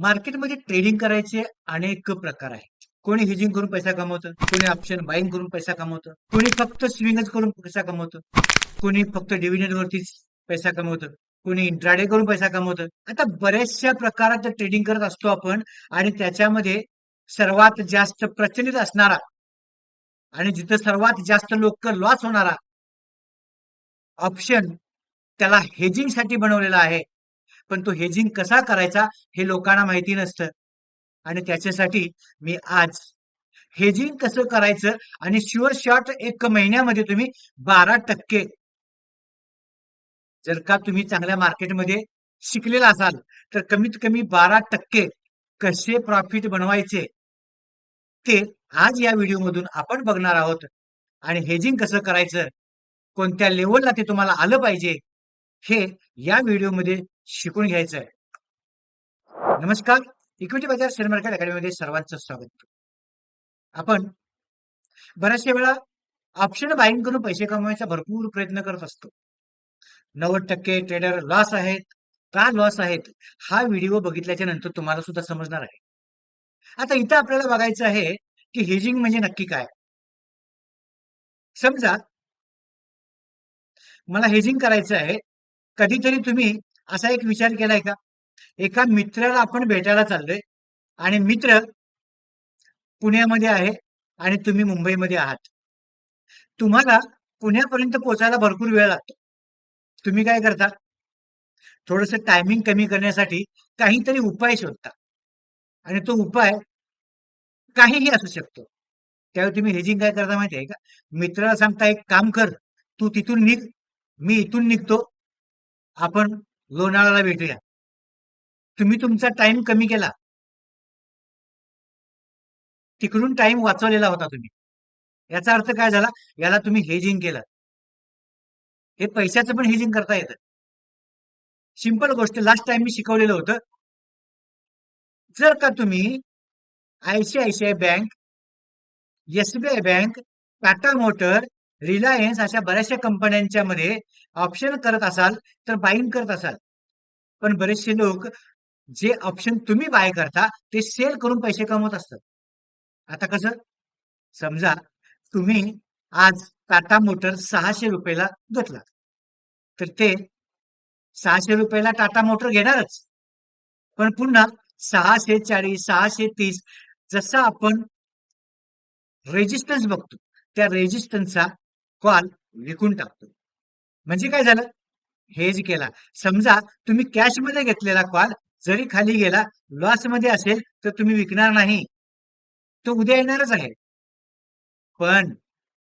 मार्केटमध्ये ट्रेडिंग करायचे अनेक प्रकार आहेत. कोणी हेजिंग करून पैसा कमवतं कोणी ऑप्शन बाईंग करून पैसा कमवतं कोणी फक्त स्विंगच करून पैसा कमवतं कोणी फक्त डिव्हिडंड वरतीच पैसा कमवतं कोणी इंट्राडे करून पैसा कमवतं. आता बऱ्याचशा प्रकारात ट्रेडिंग करत असतो आपण आणि त्याच्यामध्ये सर्वात जास्त प्रचलित असणारा आणि जिथं सर्वात जास्त लोक लॉस होणारा ऑप्शन त्याला हेजिंगसाठी बनवलेला आहे. पण तो हेजिंग कसा करायचा हे लोकांना माहिती नसतं. आणि त्याच्यासाठी मी आज हेजिंग कसं करायचं आणि शुअर शॉट एक महिन्यामध्ये तुम्ही बारा टक्के जर का तुम्ही चांगल्या मार्केटमध्ये शिकलेला असाल तर कमीत कमी बारा टक्के कसे प्रॉफिट बनवायचे ते आज या व्हिडिओमधून आपण बघणार आहोत. आणि हेजिंग कसं करायचं कोणत्या लेवलला ते तुम्हाला आलं पाहिजे हे या व्हिडिओमध्ये शिकून घ्यायचं आहे नमस्कार. इक्विटी बाजार शेअर मार्केट अकॅडमीमध्ये सर्वांचं स्वागत. आपण बऱ्याचशा वेळा ऑप्शन बाईंग करून पैसे कमवायचा भरपूर प्रयत्न करत असतो. नव्वद टक्के ट्रेडर लॉस आहेत का लॉस आहेत हा व्हिडिओ बघितल्याच्या नंतर तुम्हाला सुद्धा समजणार आहे. आता इथं आपल्याला बघायचं आहे की हेजिंग म्हणजे नक्की काय? समजा मला हेजिंग करायचं आहे कधीतरी तुम्ही असा एक विचार केलाय का? एका मित्राला आपण भेटायला चाललोय आणि मित्र पुण्यामध्ये आहे आणि तुम्ही मुंबईमध्ये आहात. तुम्हाला पुण्यापर्यंत पोहोचायला भरपूर वेळ लागतो. तुम्ही काय करता? थोडस टायमिंग कमी करण्यासाठी काहीतरी उपाय शोधता. आणि तो उपाय काहीही असू शकतो. त्यावेळी तुम्ही हेजिंग काय करता माहिती आहे का? मित्राला सांगता एक काम कर तू तिथून निघ मी इथून निघतो. आपण लोणाळ्याला भेटूया. तुम्ही तुमचा टाइम कमी केला. तिकडून टाइम वाचवलेला होता तुम्ही. याचा अर्थ काय झाला? याला तुम्ही हेजिंग केलं. हे पैशाचं पण हेजिंग करता येतं. सिंपल गोष्ट लास्ट टाइम मी शिकवलेलं होतं. जर का तुम्ही ICICI bank SBI bank Tata motor Reliance अशा बऱ्याचशा कंपन्यांच्या मध्ये ऑप्शन करत असाल तर बाईंग करत असाल. पण बरेचसे लोक जे ऑप्शन तुम्ही बाय करता ते सेल करून पैसे कमवत असतात. आता कसं? समजा तुम्ही आज टाटा मोटर सहाशे रुपयाला घेतला तर ते सहाशे रुपयाला टाटा मोटर घेणारच. पण पुन्हा सहाशे चाळीस सहाशे तीस जसा आपण रेजिस्टन्स बघतो त्या रेजिस्टन्सचा कॉल विकून टाकतो. म्हणजे काय झालं? हेज केला समजा तुम्ही कॅशमध्ये घेतलेला कॉल जरी खाली गेला लॉसमध्ये असेल तर तुम्ही विकणार नाही. तो उद्या येणारच आहे. पण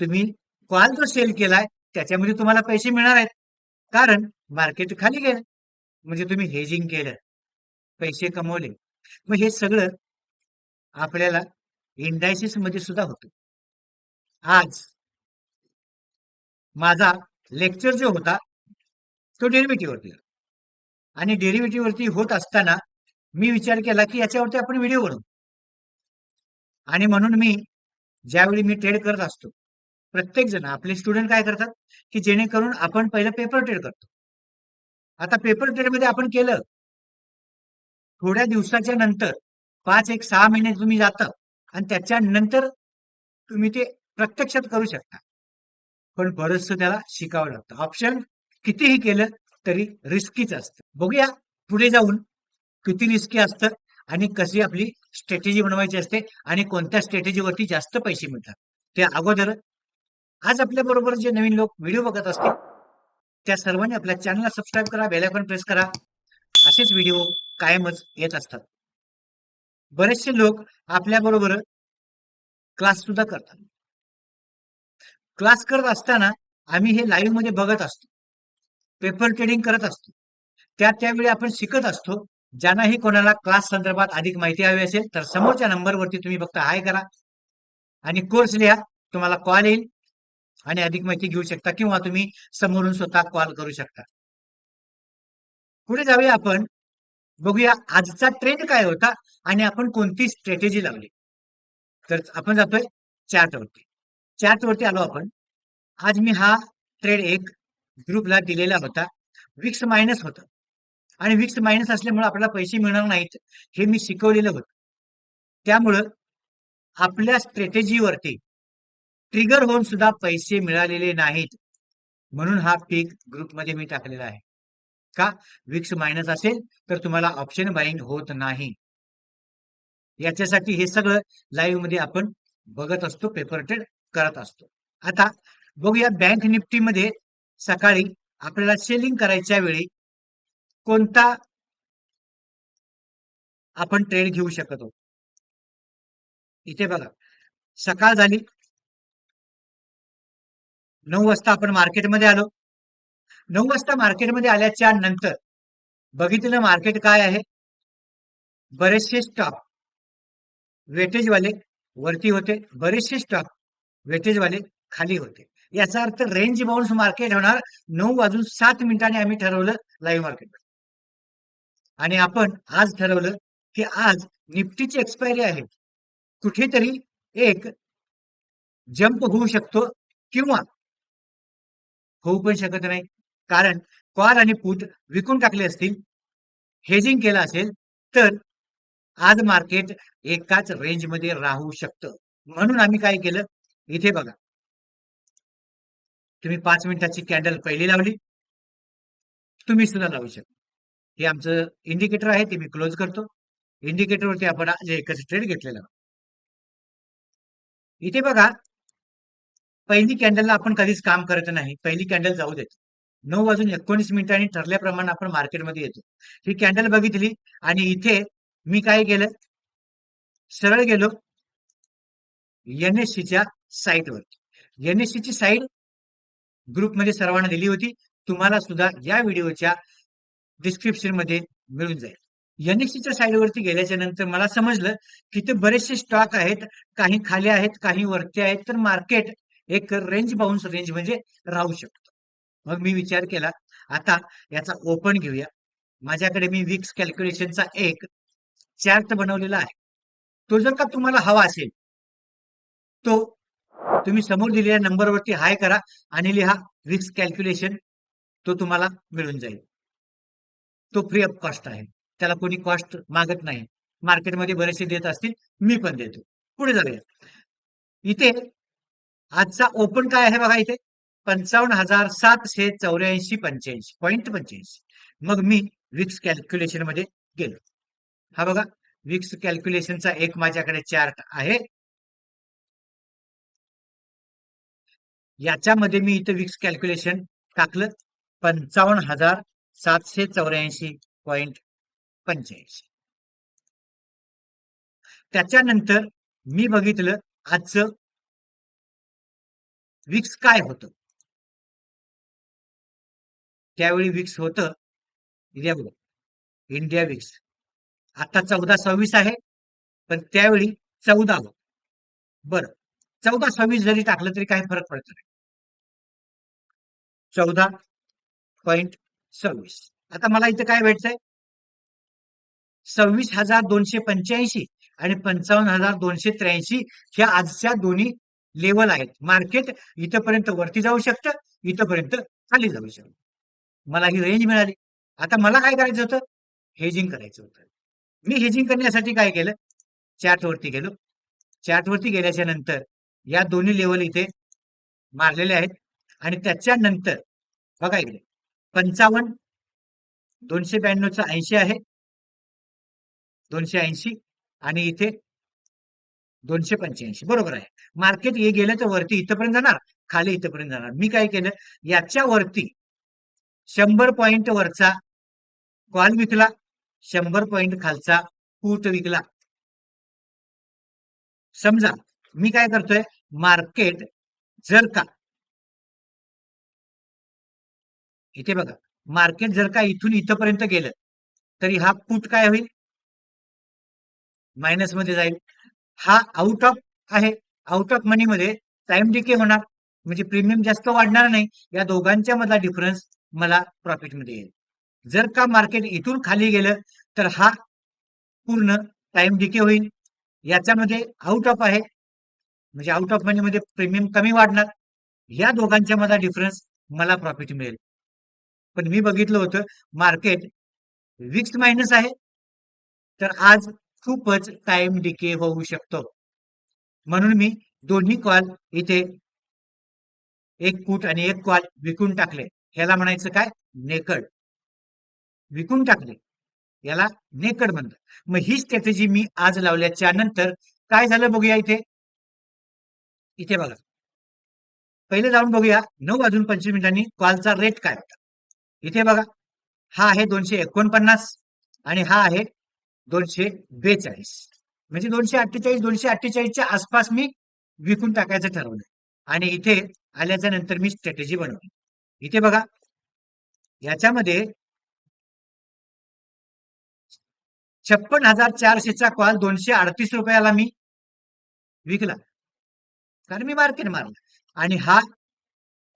तुम्ही कॉल जो सेल केलाय त्याच्यामध्ये तुम्हाला पैसे मिळणार आहेत. कारण मार्केट खाली गेलं. म्हणजे तुम्ही हेजिंग केलं. पैसे कमवले. मग हे सगळं आपल्याला इंडायसिसमध्ये सुद्धा होतं. आज माझा लेक्चर जो होता तो डेरिव्हेटिव्हवरती आणि डेरिव्हेटिव्हवरती होत असताना मी विचार केला की याच्यावरती आपण व्हिडिओ बनवू. आणि म्हणून मी ज्यावेळी मी ट्रेड करत असतो प्रत्येक जण आपले स्टुडंट काय करतात? की जेणेकरून आपण पहिलं पेपर ट्रेड करतो. आता पेपर ट्रेडमध्ये आपण केलं. थोड्या दिवसाच्या नंतर पाच एक सहा महिने तुम्ही जाता आणि त्याच्यानंतर तुम्ही ते प्रत्यक्षात करू शकता. पण बरंचस त्याला शिकावं लागतं. ऑप्शन कितीही केलं तरी रिस्कीच असतं. बघूया पुढे जाऊन किती रिस्की असतं आणि कशी आपली स्ट्रॅटेजी बनवायची असते आणि कोणत्या स्ट्रॅटेजीवरती जास्त पैसे मिळतात. त्या अगोदर आज आपल्या बरोबर जे नवीन लोक व्हिडिओ बघत असतील त्या सर्वांनी आपल्या चॅनलला सबस्क्राईब करा बेलायकॉन प्रेस करा. असेच व्हिडिओ कायमच येत असतात. बरेचसे लोक आपल्या बरोबर क्लास सुद्धा करतात. क्लास करत असताना आम्ही हे लाईव्हमध्ये बघत असतो. पेपर ट्रेडिंग करत असतो. त्या त्यावेळी आपण शिकत असतो. ज्यांनाही कोणाला क्लास संदर्भात अधिक माहिती हवी असेल तर समोरच्या नंबरवरती तुम्ही फक्त हाय करा. आणि कोर्स लिहा. तुम्हाला कॉल येईल आणि अधिक माहिती घेऊ शकता किंवा तुम्ही समोरून स्वतः कॉल करू शकता. पुढे जाऊया आपण. बघूया आजचा ट्रेंड काय होता आणि आपण कोणती स्ट्रॅटेजी लावली. तर आपण जातोय चार्टवरती चार्ट वरती आलो आपण. आज मी हा ट्रेड एक ग्रुपला दिलेला होता. विक्स मायनस होता. आणि विक्स मायनस असल्यामुळे आपल्याला पैसे मिळणार नाहीत हे मी शिकवलेलं होतं. त्यामुळं आपल्या स्ट्रॅटेजीवरती ट्रिगर होऊन सुद्धा पैसे मिळालेले नाहीत म्हणून हा पीक ग्रुपमध्ये मी टाकलेला आहे. का? विक्स मायनस असेल तर तुम्हाला ऑप्शन बाईंग होत नाही. याच्यासाठी हे सगळं लाईव्हमध्ये आपण बघत असतो पेपर ट्रेड करत असतो. आता बघूया बँक निफ्टीमध्ये सकाळी आपल्याला सेलिंग करायच्या वेळी कोणता आपण ट्रेड घेऊ शकतो इथे बघा. सकाळ झाली. नऊ वाजता आपण मार्केटमध्ये आलो. नऊ वाजता मार्केटमध्ये आल्याच्यानंतर बघितलं मार्केट काय आहे? बरेचसे स्टॉक वेटेज वाले वरती होते. बरेचसे स्टॉक वेटेज वाले खाली होते. याचा अर्थ रेंज बाउन्स मार्केट होणार नऊ वाजून सात मिनिटांनी आम्ही ठरवलं लाईव्ह मार्केट आणि आपण आज ठरवलं की आज निफ्टीची एक्सपायरी आहे. कुठेतरी एक जंप होऊ शकतो किंवा होऊ पण शकत नाही. कारण कॉल आणि पुट विकून टाकले असतील हेजिंग केलं असेल तर आज मार्केट एकाच रेंजमध्ये राहू शकतं. म्हणून आम्ही काय केलं? इथे बघा. तुम्ही पाच मिनिटाची कॅन्डल पहिली लावली. तुम्ही सुद्धा लावू शकता. हे आमचं इंडिकेटर आहे ते मी क्लोज करतो. इंडिकेटरवरती आपण आज एकच ट्रेड घेतलेला इथे बघा. पहिली कॅन्डलला आपण कधीच काम करत नाही. पहिली कॅन्डल जाऊ देतो. नऊ वाजून एकोणीस मिनिटांनी ठरल्याप्रमाणे आपण मार्केटमध्ये येतो. ही कॅन्डल बघितली आणि इथे मी काय केलं? सरळ गेलो. एनएससीच्या साईटवर एनएससीची साईट ग्रुपमध्ये सर्वांना दिली होती. तुम्हाला सुद्धा या व्हिडिओच्या डिस्क्रिप्शनमध्ये मिळून जाईल. एनएससीच्या साईडवरती गेल्याच्यानंतर मला समजलं की ते बरेचसे स्टॉक आहेत काही खाली आहेत काही वरती आहेत तर मार्केट एक रेंज बाउन्स रेंज म्हणजे राहू शकतो. मग मी विचार केला आता याचा ओपन घेऊया. माझ्याकडे मी विक्स कॅल्क्युलेशनचा एक चार्ट बनवलेला आहे. तो जर का तुम्हाला हवा असेल तो तुम्ही समोर दिलेल्या नंबरवरती हाय करा आणि लिहा विक्स कॅल्क्युलेशन तो तुम्हाला मिळून जाईल. तो फ्री ऑफ कॉस्ट आहे. त्याला कोणी कॉस्ट मागत नाही. मार्केटमध्ये बरेचसे देत असतील मी पण देतो. पुढे जाऊया. इथे आजचा ओपन काय आहे बघा इथे? पंचावन्न हजार सातशे चौऱ्याऐंशी पंच्याऐंशी. पॉईंट पंच्याऐंशी. मग मी विक्स कॅल्क्युलेशनमध्ये गेलो. हा बघा विक्स कॅल्क्युलेशनचा एक माझ्याकडे चार्ट आहे. याच्यामध्ये मी इथं विक्स कॅल्क्युलेशन टाकलं पंचावन्न हजार सातशे चौऱ्याऐंशी पॉईंट पंच्याऐंशी. त्याच्यानंतर मी बघितलं आजचं विक्स काय होतं. त्यावेळी विक्स होतं इंडिया इंडिया विक्स. आता चौदा सव्वीस आहे पण त्यावेळी चौदा होत. बरं. चौदा सव्वीस जरी टाकलं तरी काही फरक पडत नाही. चौदा पॉइंट सव्वीस. आता मला इथं काय भेटतंय? सव्वीस हजार दोनशे पंच्याऐंशी आणि पंचावन्न हजार दोनशे त्र्याऐंशी ह्या आजच्या दोन्ही लेवल आहेत. मार्केट इथपर्यंत वरती जाऊ शकतं इथपर्यंत खाली जाऊ शकतं. मला ही रेंज मिळाली. आता मला काय करायचं होतं? हेजिंग करायचं होतं. मी हेजिंग करण्यासाठी काय केलं? चॅटवरती गेलो. चॅटवरती गेल्याच्यानंतर या दोन्ही लेवल इथे मारलेले आहेत. आणि त्याच्यानंतर बघा इकडे पंचावन्न दोनशे ब्याण्णवचा ऐंशी आहे. दोनशे ऐंशी आणि इथे दोनशे पंच्याऐंशी बरोबर आहे. मार्केट हे गेलं तर वरती इथपर्यंत जाणार खाली इथपर्यंत जाणार. मी काय केलं याच्या वरती शंभर पॉइंट वरचा कॉल विकला शंभर पॉइंट खालचा पूट विकला. समजा मी काय करतोय? मार्केट जर का इथे बघा मार्केट जर का इथून इथपर्यंत गेलं तरी हा पुट काय होईल? मायनसमध्ये जाईल. हा आउट ऑफ आहे. आउट ऑफ मनी मध्ये टाइम डिके होणार. म्हणजे प्रीमियम जास्त वाढणार नाही. या दोघांच्या मधला डिफरन्स मला प्रॉफिटमध्ये येईल. जर का मार्केट इथून खाली गेलं तर हा पूर्ण टाइम डिके होईल. याच्यामध्ये आउट ऑफ आहे. म्हणजे आउट ऑफ मनी मध्ये प्रीमियम कमी वाढणार. या दोघांच्या मधला डिफरन्स मला प्रॉफिट मिळेल. पण मी बघितलं होतं मार्केट विक्स मायनस आहे. तर आज खूपच टाइम डिके होऊ शकतो. म्हणून मी दोन्ही कॉल इथे एक फूट आणि एक कॉल विकून टाकले. ह्याला म्हणायचं काय? नेकड विकून टाकले. याला नेकड म्हणतात. मग ही स्ट्रॅटेजी मी आज लावल्याच्या नंतर काय झालं बघूया इथे? इथे बघा. पहिले जाऊन बघूया नऊ वाजून पंचवीस मिनिटांनी कॉलचा रेट काय होता. इथे बघा हा आहे दोनशे एकोणपन्नास आणि हा आहे दोनशे बेचाळीस. म्हणजे दोनशे अठ्ठेचाळीस दोनशे अठ्ठेचाळीसच्या आसपास मी विकून टाकायचं ठरवलं आणि इथे आल्याच्यानंतर मी स्ट्रॅटेजी बनवली. इथे बघा याच्यामध्ये छप्पन हजार चारशेचा कॉल दोनशे अडतीस रुपयाला मी विकला. कारण मी मार्केट मारला आणि हा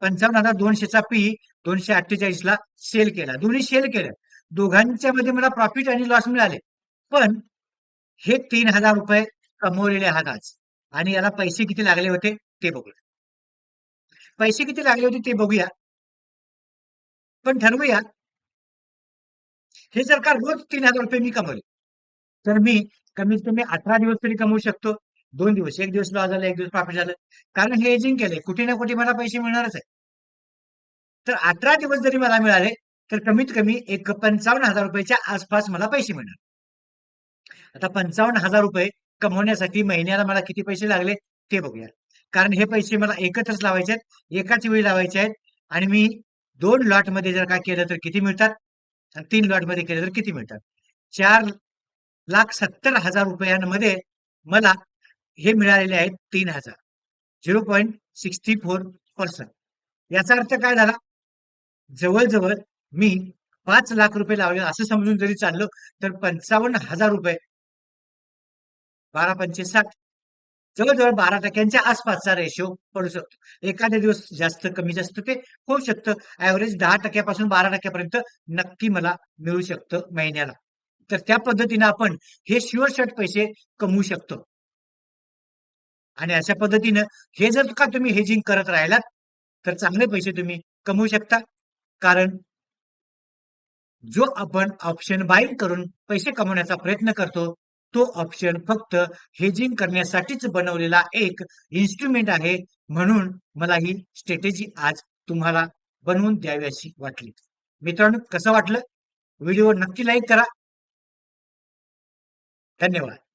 पंचावन्न हजार दोनशेचा पी दोनशे अठ्ठेचाळीस ला सेल केला. दोन्ही सेल केलं. दोघांच्या मध्ये मला प्रॉफिट आणि लॉस मिळाले. पण हे तीन हजार रुपये कमवलेले आहात आज आणि याला पैसे किती लागले होते ते बघूया. पैसे किती लागले होते ते बघूया. पण ठरवूया. हे सरकार रोज तीन हजार रुपये मी कमवले. तर मी कमीत कमी अठरा दिवस तरी कमवू शकतो. दोन दिवस एक दिवस लॉस झाला एक दिवस प्रॉफिट झालं. कारण हे एजिंग केले कुठे ना कुठे मला पैसे मिळणारच आहे. तर अठरा दिवस जरी मला मिळाले तर कमीत कमी एक पंचावन्न हजार रुपयाच्या आसपास मला पैसे मिळणार. आता पंचावन्न हजार रुपये कमवण्यासाठी महिन्याला मला किती पैसे लागले ते बघूया. कारण हे पैसे मला एकत्रच लावायचे आहेत एकाच वेळी लावायचे आहेत. आणि मी दोन लॉटमध्ये जर काय केलं तर किती मिळतात? आणि तीन लॉटमध्ये केलं तर किती मिळतात? चार लाख सत्तर हजार रुपयांमध्ये मला हे मिळालेले आहेत तीन हजार. Zero point sixty four percent. याचा अर्थ काय झाला? जवळजवळ मी पाच लाख रुपये लावले. असं समजून जरी चाललो तर पंचावन्न हजार रुपये. बारा पंचे साठ. जवळजवळ बारा टक्क्यांच्या आसपासचा रेशो पडू शकतो. एखाद्या दिवस जास्त कमी जास्त ते होऊ शकतं. ऍव्हरेज दहा टक्क्यापासून बारा टक्क्यापर्यंत नक्की मला मिळू शकतं महिन्याला. तर त्या पद्धतीने आपण हे शुअर शर्ट पैसे कमवू शकतो. आणि अशा पद्धतीनं हे जर का तुम्ही हेजिंग करत राहिलात तर चांगले पैसे तुम्ही कमवू शकता. कारण जो आपण ऑप्शन बाईंग करून पैसे कमवण्याचा प्रयत्न करतो तो ऑप्शन फक्त हेजिंग करण्यासाठीच बनवलेला एक इन्स्ट्रुमेंट आहे म्हणून मला ही स्ट्रॅटेजी आज तुम्हाला बनवून द्यावी अशी वाटली. मित्रांनो कसं वाटलं? व्हिडिओ नक्की लाईक करा. धन्यवाद.